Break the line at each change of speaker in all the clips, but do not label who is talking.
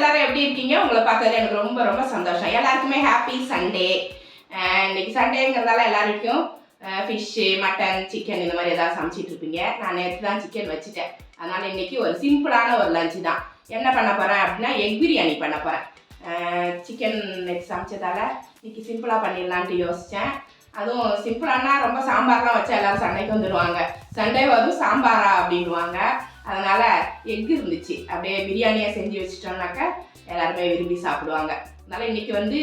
எல்லாரும் எப்படி இருக்கீங்க? உங்களை பார்த்ததுல எனக்கு ரொம்ப ரொம்ப சந்தோஷம். எல்லாருக்குமே ஹாப்பி சண்டே இன்னைக்கு சண்டேங்கிறதால எல்லாருக்கும் ஃபிஷ்ஷு மட்டன் சிக்கன் இந்த மாதிரி ஏதாவது சமைச்சிட்டு இருப்பீங்க. நான் நேற்று தான் சிக்கன் வச்சுட்டேன். அதனால இன்னைக்கு ஒரு சிம்பிளான ஒரு லஞ்சு தான். என்ன பண்ண போகிறேன் அப்படின்னா எக் பிரியாணி பண்ண போகிறேன் சிக்கன் நேற்று சமைச்சதால இன்னைக்கு சிம்பிளாக பண்ணிடலான்ட்டு யோசித்தேன் அதுவும் சிம்பிளானா ரொம்ப சாம்பார்லாம் வச்சா எல்லாரும் சண்டைக்கு வந்துடுவாங்க. சண்டே வரும் சாம்பாரா அப்படின்வாங்க அதனால எக் இருந்துச்சு. அப்படியே பிரியாணியாக செஞ்சு வச்சிட்டோம்னாக்கா எல்லாருமே விரும்பி சாப்பிடுவாங்க. அதனால் இன்றைக்கி வந்து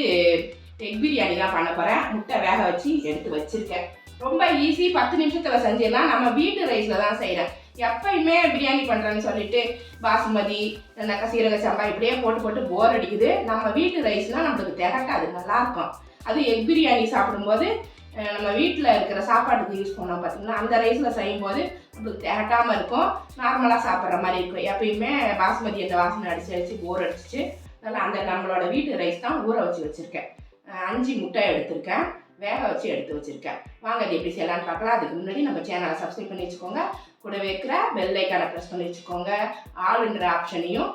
எக் பிரியாணி தான் பண்ண போகிறேன் முட்டை வேக வச்சு எடுத்து வச்சுருக்கேன். ரொம்ப ஈஸி பத்து நிமிஷத்தில் செஞ்சிடலாம். நம்ம வீட்டு ரைஸில் தான் செய்கிறேன் எப்பயுமே பிரியாணி பண்ணுறேன்னு சொல்லிட்டு பாசுமதி இல்லைனாக்கா சீரக சம்பா இப்படியே போட்டு போட்டு போர் அடிக்குது. நம்ம வீட்டு ரைஸ்னால் நம்மளுக்கு திகட்டாது நல்லாயிருக்கும் அது எக் பிரியாணி சாப்பிடும்போது நம்ம வீட்டில் இருக்கிற சாப்பாட்டுக்கு யூஸ் பண்ணோம் பார்த்தீங்கன்னா அந்த ரைஸில் செய்யும்போது திகட்டாமல் இருக்கும் நார்மலாக சாப்பிட்ற மாதிரி இருக்கும். எப்பயுமே பாஸ்மதி அந்த வாசனை அடித்து அடித்து போர் அடிச்சிச்சு. அதனால் அந்த நம்மளோட வீட்டு ரைஸ் தான் ஊற வச்சு வச்சுருக்கேன். அஞ்சு முட்டை எடுத்திருக்கேன். வேக வச்சு எடுத்து வச்சுருக்கேன். வாங்க அது எப்படி செய்யலான்னு பார்க்கலாம். அதுக்கு முன்னாடி நம்ம சேனலை சப்ஸ்கிரைப் பண்ணி வச்சுக்கோங்க. கூட வைக்கிற பெல் ஐக்கானை ப்ரெஸ் பண்ணி வச்சுக்கோங்க. ஆளுன்ற ஆப்ஷனையும்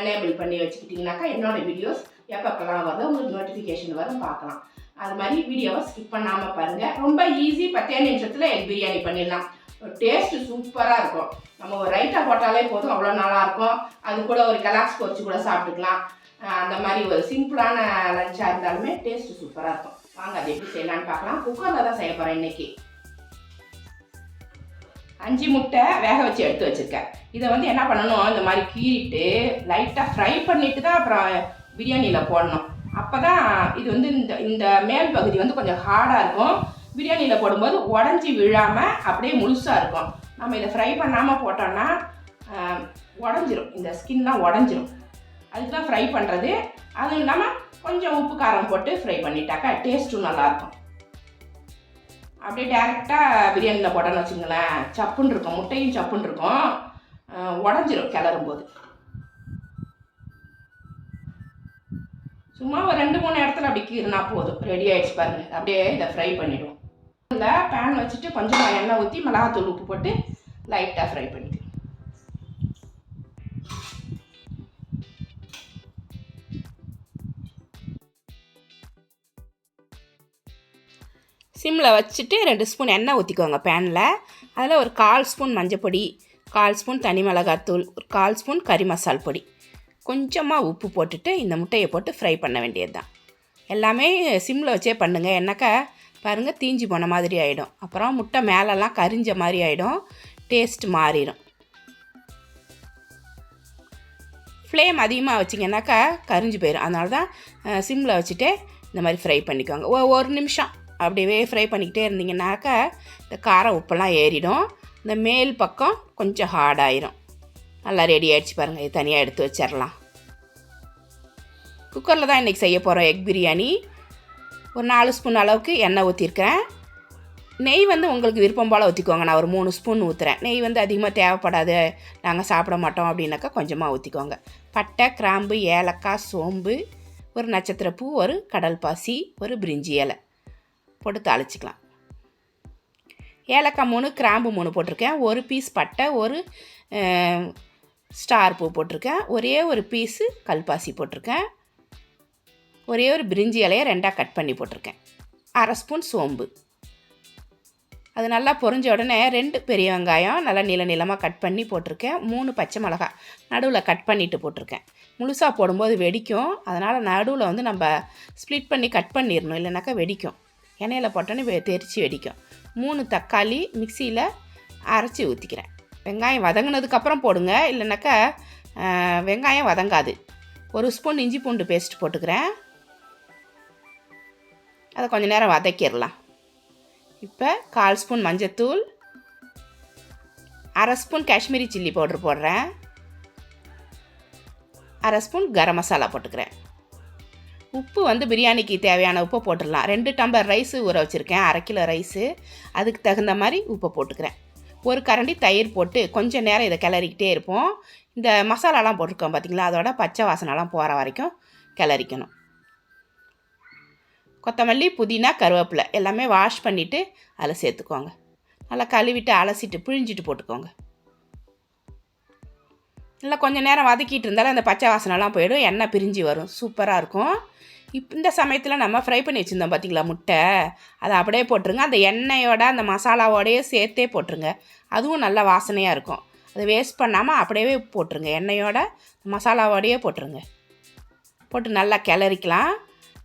எனேபிள் பண்ணி வச்சுக்கிட்டிங்கனாக்கா என்னோட வீடியோஸ் எப்பப்பெல்லாம் வருதோ உங்களுக்கு நோட்டிஃபிகேஷன் வரும் பார்க்கலாம். அது மாதிரி வீடியோவை ஸ்கிப் பண்ணாமல் பாருங்கள் ரொம்ப ஈஸி பத்தே நிமிஷத்தில் எக் பிரியாணி பண்ணிடலாம். டேஸ்ட்டு சூப்பராக இருக்கும். நம்ம ஒரு ரைட்டாக போட்டாலே போதும் அவ்வளோ நல்லாயிருக்கும். அது கூட ஒரு கலாக்ஸ் பொறிச்சு கூட சாப்பிட்டுக்கலாம். அந்த மாதிரி ஒரு சிம்பிளான லஞ்சாக இருந்தாலுமே டேஸ்ட்டு சூப்பராக இருக்கும். வாங்க அது எப்படி செய்யலான்னு பார்க்கலாம். குக்கரில் தான் செய்ய போகிறேன் இன்றைக்கி அஞ்சு முட்டை வேக வச்சு எடுத்து வச்சுருக்கேன். இதை வந்து என்ன பண்ணணும்? இந்த மாதிரி கீறிட்டு லைட்டாக ஃப்ரை பண்ணிவிட்டு தான் அப்புறம் பிரியாணியில் போடணும். அப்போ தான் இது வந்து இந்த இந்த மேல் பகுதி வந்து கொஞ்சம் ஹார்டாக இருக்கும். பிரியாணியில் போடும்போது உடஞ்சி விழாமல் அப்படியே முழுசாக இருக்கும். நம்ம இதை ஃப்ரை பண்ணாமல் போட்டோம்னா உடஞ்சிரும். இந்த ஸ்கின்லாம் உடஞ்சிரும். அதுக்கு தான் ஃப்ரை பண்ணுறது அதுவும் இல்லாமல் கொஞ்சம் உப்பு காரம் போட்டு ஃப்ரை பண்ணிட்டாக்கா டேஸ்ட்டும் நல்லாயிருக்கும் அப்படியே டேரெக்டாக பிரியாணியில் போட்டோன்னு வச்சுங்களேன் சப்புன்னு இருக்கும். முட்டையும் சப்புன்னு இருக்கும். உடஞ்சிரும் கிளறும் போது சும்மா ஒரு ரெண்டு மூணு இடத்துல அப்படி கீறினா போதும். ரெடி ஆகிடுச்சு பாருங்கள் அப்படியே இதை ஃப்ரை பண்ணிவிடுவோம் இந்த பேன் வச்சுட்டு கொஞ்சமாக எண்ணெய் ஊற்றி மிளகாத்தூள் உப்பு போட்டு லைட்டாக ஃப்ரை பண்ணிக்கலாம் சிம்மில் வச்சுட்டு ரெண்டு ஸ்பூன் எண்ணெய் ஊற்றிக்கோங்க பேனில் அதில் ஒரு கால் ஸ்பூன் மஞ்சப்பொடி கால் ஸ்பூன் தனி மிளகாத்தூள் ஒரு கால் ஸ்பூன் கறி மசால் பொடி. கொஞ்சமாக உப்பு போட்டுட்டு இந்த முட்டையை போட்டு ஃப்ரை பண்ண வேண்டியது தான் எல்லாமே சிம்மில் வச்சே பண்ணுங்கள் என்னக்கா? பாருங்கள் தீஞ்சு போன மாதிரி ஆகிடும் அப்புறம் முட்டை மேலெல்லாம் கரிஞ்ச மாதிரி ஆகிடும் டேஸ்ட் மாறிடும். ஃப்ளேம் அதிகமாக வச்சிங்கன்னாக்கா கரிஞ்சு போயிடும் அதனால தான் சிம்மில் வச்சுட்டு இந்த மாதிரி ஃப்ரை பண்ணிக்கோங்க. ஒ- ஒரு நிமிஷம் அப்படியே ஃப்ரை பண்ணிக்கிட்டே இருந்தீங்கன்னாக்கா இந்த காரம் உப்பெல்லாம் ஏறிடும். இந்த மேல் பக்கம் கொஞ்சம் ஹார்டாயிரும் நல்லா ரெடி ஆகிடுச்சு பாருங்கள் இது தனியாக எடுத்து வச்சிடலாம் குக்கரில் தான் இன்றைக்கி செய்ய போகிறோம் எக் பிரியாணி. ஒரு நாலு ஸ்பூன் அளவுக்கு எண்ணெய் ஊற்றிருக்கிறேன் நெய் வந்து உங்களுக்கு விருப்பம் போல் ஊற்றிக்கோங்க நான் ஒரு மூணு ஸ்பூன் ஊற்றுறேன் நெய் வந்து அதிகமாக தேவைப்படாது. நாங்கள் சாப்பிட மாட்டோம் அப்படின்னாக்கா கொஞ்சமாக ஊற்றிக்கோங்க பட்டை கிராம்பு ஏலக்காய் சோம்பு ஒரு நட்சத்திரப்பூ ஒரு கடல் பாசி ஒரு பிரிஞ்சி இலை போட்டு தாளிச்சிக்கலாம். ஏலக்காய் மூணு கிராம்பு மூணு போட்டிருக்கேன். ஒரு பீஸ் பட்டை ஒரு ஸ்டார் பூ போட்டிருக்கேன். ஒரே ஒரு பீஸு கல்பாசி போட்டிருக்கேன். ஒரே ஒரு பிரிஞ்சி இலையை ரெண்டாக கட் பண்ணி போட்டிருக்கேன். அரை ஸ்பூன் சோம்பு. அது நல்லா பொரிஞ்ச உடனே ரெண்டு பெரிய வெங்காயம் நல்லா நீள நீளமாக கட் பண்ணி போட்டிருக்கேன். மூணு பச்சை மிளகா நடுவில் கட் பண்ணிட்டு போட்டிருக்கேன். முழுசாக போடும்போது வெடிக்கும். அதனால் நடுவில் வந்து நம்ம ஸ்ப்ளிட் பண்ணி கட் பண்ணிடணும். இல்லைனாக்கா வெடிக்கும். எண்ணெயில் போட்டோன்னே வெ வெடிக்கும். மூணு தக்காளி மிக்சியில் அரைச்சி ஊற்றிக்கிறேன் வெங்காயம் வதங்கினதுக்கப்புறம் போடுங்க. இல்லைனாக்கா வெங்காயம் வதங்காது. ஒரு ஸ்பூன் இஞ்சி பூண்டு பேஸ்ட் போட்டுக்கிறேன். அதை கொஞ்சம் நேரம் வதக்கிடலாம். இப்போ கால் ஸ்பூன் மஞ்சத்தூள் அரை ஸ்பூன் காஷ்மீரி சில்லி பவுடர் போடுறேன். அரை ஸ்பூன் கரம் மசாலா போட்டுக்கிறேன். உப்பு வந்து பிரியாணிக்கு தேவையான உப்பை போட்டுடலாம். ரெண்டு டம்ளர் ரைஸ் ஊற வச்சுருக்கேன். அரை கிலோ ரைஸு. அதுக்கு தகுந்த மாதிரி உப்பை போட்டுக்கிறேன். ஒரு கரண்டி தயிர் போட்டு கொஞ்சம் நேரம் இதை கிளறிக்கிட்டே இருப்போம். இந்த மசாலாலாம் போட்டிருக்கோம் பார்த்தீங்களா? அதோட பச்சை வாசனைலாம் போகிற வரைக்கும் கிளறிக்கணும். கொத்தமல்லி புதினா கருவேப்பிலை எல்லாமே வாஷ் பண்ணிவிட்டு அதில் சேர்த்துக்கோங்க. நல்லா கழுவிட்டு அலசிட்டு பிழிஞ்சிட்டு போட்டுக்கோங்க. இல்லை கொஞ்சம் நேரம் வதக்கிட்டு இருந்தாலும் அந்த பச்சை வாசனைலாம் போயிடும். எண்ணெய் பிரிஞ்சு வரும். சூப்பராக இருக்கும். இப் இந்த சமயத்தில் நம்ம ஃப்ரை பண்ணி வச்சுருந்தோம் பார்த்தீங்களா முட்டை? அதை அப்படியே போட்டுருங்க. அந்த எண்ணெயோட அந்த மசாலாவோடையே சேர்த்தே போட்டுருங்க. அதுவும் நல்ல வாசனையாக இருக்கும். அதை வேஸ்ட் பண்ணாமல் அப்படியே போட்டுருங்க. எண்ணெயோட மசாலாவோடையே போட்டுருங்க. போட்டு நல்லா கிளறிக்கலாம்.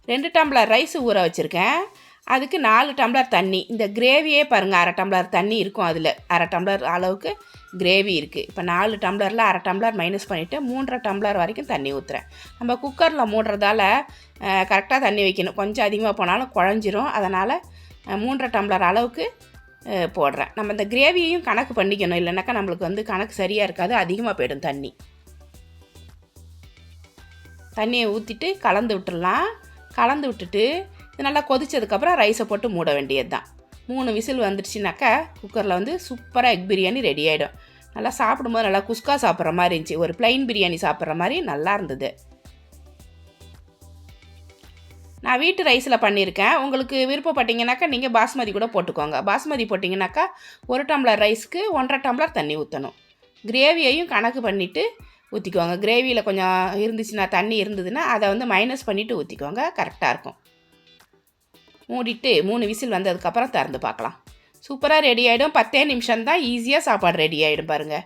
ரெண்டு டம்ளர் ரைஸ் ஊற வச்சுருக்கேன். அதுக்கு நாலு டம்ளர் தண்ணி. இந்த கிரேவியே பாருங்கள் அரை டம்ளர் தண்ணி இருக்கும் அதில். அரை டம்ளர் அளவுக்கு கிரேவி இருக்குது இப்போ நாலு டம்ளரில் அரை டம்ளர் மைனஸ் பண்ணிவிட்டு மூன்றரை டம்ளர் வரைக்கும் தண்ணி ஊற்றுறேன் நம்ம குக்கரில் மூடுறதால கரெக்டாக தண்ணி வைக்கணும். கொஞ்சம் அதிகமாக போனாலும் குழஞ்சிரும். அதனால் மூன்றரை டம்ளர் அளவுக்கு போடுறேன். நம்ம இந்த கிரேவியையும் கணக்கு பண்ணிக்கணும். இல்லைனாக்கா நம்மளுக்கு வந்து கணக்கு சரியாக இருக்காது. அதிகமாக போயிடும் தண்ணி. தண்ணியை ஊற்றிட்டு கலந்து விட்டுடலாம். கலந்து விட்டுட்டு இது நல்லா கொதித்ததுக்கப்புறம் ரைஸை போட்டு மூட வேண்டியது தான் மூணு விசில் வந்துடுச்சுனாக்கா குக்கரில் வந்து சூப்பராக எக் பிரியாணி ரெடி ஆகிடும் நல்லா சாப்பிடும்போது நல்லா குஸ்கா சாப்பிட்ற மாதிரி இருந்துச்சு. ஒரு பிளைன் பிரியாணி சாப்பிட்ற மாதிரி நல்லா இருந்தது. நான் வீட்டு ரைஸில் பண்ணியிருக்கேன். உங்களுக்கு விருப்பப்பட்டீங்கன்னாக்கா நீங்கள் பாஸ்மதி கூட போட்டுக்கோங்க. பாஸ்மதி போட்டிங்கனாக்கா ஒரு டம்ளர் ரைஸ்க்கு ஒன்றரை டம்ளர் தண்ணி ஊற்றணும் கிரேவியையும் கணக்கு பண்ணிவிட்டு ஊற்றிக்கோங்க கிரேவியில் கொஞ்சம் இருந்துச்சுன்னா தண்ணி இருந்ததுன்னா அதை வந்து மைனஸ் பண்ணிவிட்டு ஊற்றிக்கோங்க கரெக்டாக இருக்கும். மூடிட்டு மூணு விசில் வந்ததுக்கப்புறம் திறந்து பார்க்கலாம். சூப்பராக ரெடி ஆகிடும் பத்தே நிமிஷம் தான் ஈஸியாக சாப்பாடு ரெடி ஆகிடும் பாருங்கள்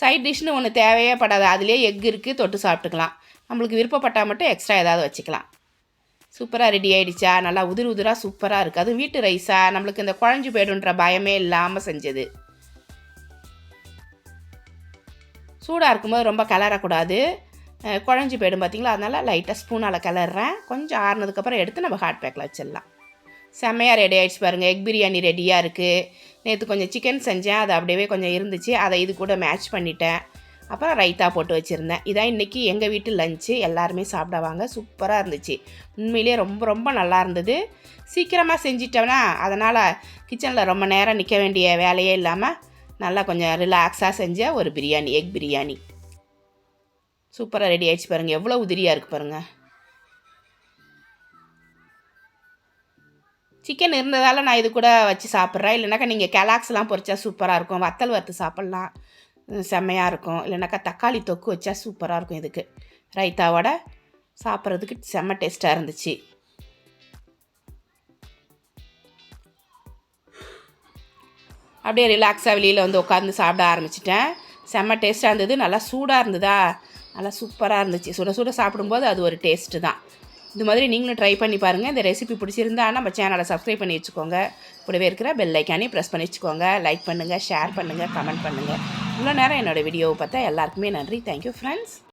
சைட் டிஷ்னு ஒன்று தேவையே படாது. அதுலேயே எக் இருக்குது தொட்டு சாப்பிட்டுக்கலாம். நம்மளுக்கு விருப்பப்பட்டால் மட்டும் எக்ஸ்ட்ரா ஏதாவது வச்சுக்கலாம். சூப்பராக ரெடி ஆகிடுச்சா நல்லா உதிர் உதிராக சூப்பராக இருக்குது அதுவும் வீட்டு ரைஸாக நம்மளுக்கு இந்த குழஞ்சு போய்டுன்ற பயமே இல்லாமல் செஞ்சது. சூடாக இருக்கும்போது ரொம்ப கிளறக்கூடாது குழஞ்சி குழஞ்சு போயிடும் பார்த்தீங்களா அதனால் லைட்டாக ஸ்பூனால் கிளறேன் கொஞ்சம் ஆறுனதுக்கப்புறம் எடுத்து நம்ம ஹாட் பேக்கில் வச்சிடலாம். செம்மையாக ரெடி ஆகிடுச்சு பாருங்கள் எக் பிரியாணி ரெடியாக இருக்குது நேற்று கொஞ்சம் சிக்கன் செஞ்சேன். அது அப்படியே கொஞ்சம் இருந்துச்சு. அதை இது கூட மேட்ச் பண்ணிட்டேன். அப்புறம் ரைத்தா போட்டு வச்சுருந்தேன். இதான் இன்றைக்கி எங்கள் வீட்டு லஞ்சு எல்லாருமே சாப்பிடுவாங்க சூப்பராக இருந்துச்சு. உண்மையிலேயே ரொம்ப ரொம்ப நல்லா இருந்தது. சீக்கிரமாக செஞ்சிட்டோம்னா அதனால் கிச்சனில் ரொம்ப நேரம் நிற்க வேண்டிய வேலையே இல்லாமல் நல்லா கொஞ்சம் ரிலாக்ஸாக செஞ்ச ஒரு பிரியாணி எக் பிரியாணி. சூப்பராக ரெடி ஆயிடுச்சு பாருங்கள் எவ்வளோ உதிரியாக இருக்குது பாருங்கள் சிக்கன் இருந்ததால் நான் இது கூட வச்சு சாப்பிட்றேன். இல்லைனாக்கா நீங்கள் கெலாக்ஸ்லாம் பொறிச்சா சூப்பராக இருக்கும். வத்தல் வறுத்து சாப்பிட்லாம். செம்மையாக இருக்கும். இல்லைனாக்கா தக்காளி தொக்கு வச்சா சூப்பராக இருக்கும் இதுக்கு. ரைத்தாவோட சாப்பிட்றதுக்கு செம்ம டேஸ்ட்டாக இருந்துச்சு. அப்படியே ரிலாக்ஸாக வெளியில் வந்து உட்காந்து சாப்பிட ஆரம்பிச்சிட்டேன். செம்ம டேஸ்ட்டாக இருந்தது. நல்லா சூடாக இருந்ததா? நல்லா சூப்பராக இருந்துச்சு. சுட சுட சாப்பிடும்போது அது ஒரு டேஸ்ட்டு தான். இது மாதிரி நீங்களும் ட்ரை பண்ணி பாருங்கள் இந்த ரெசிபி பிடிச்சிருந்தா நம்ம சேனலை சப்ஸ்கிரைப் பண்ணி வச்சுக்கோங்க. கூடவே இருக்கிற பெல் ஐக்கானே ப்ரெஸ் பண்ணி வச்சுக்கோங்க. லைக் பண்ணுங்கள் ஷேர் பண்ணுங்கள் கமெண்ட் பண்ணுங்கள் இவ்வளோ நேரம் என்னோடய வீடியோவை பார்த்தா எல்லாருக்குமே நன்றி. Thank you friends